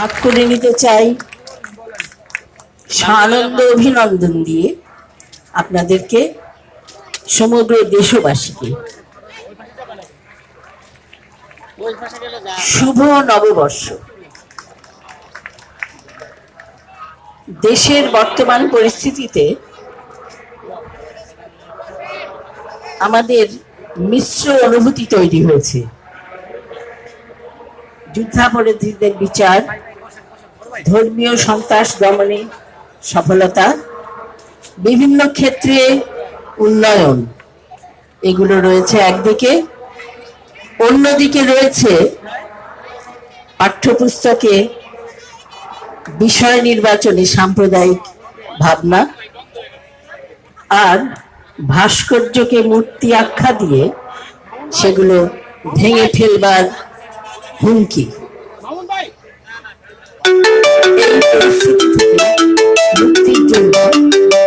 হাত করে নিতে চাই। সানন্দ অভিনন্দন দিয়ে আপনাদেরকে সমগ্র দেশবাসীকে। শুভ নববর্ষ। দেশের বর্তমান পরিস্থিতিতে আমাদের মিশ্র অনুভূতি তৈরি হয়েছে। যুদ্ধাপরাধীদের বিচার ধর্মীয় সন্ত্রাস, দমনে সফলতা, বিভিন্ন ক্ষেত্রে উন্নয়ন। এগুলো রয়েছে একদিকে। অন্যদিকে রয়েছে পাঠ্যপুস্তকে বিষয় নির্বাচনে সাম্প্রদায়িক ভাবনা আর ভাস্কর্যকে মূর্তি আখ্যা দিয়ে সেগুলো ভেঙে ফেলবার হুমকি। Eu sinto tudo.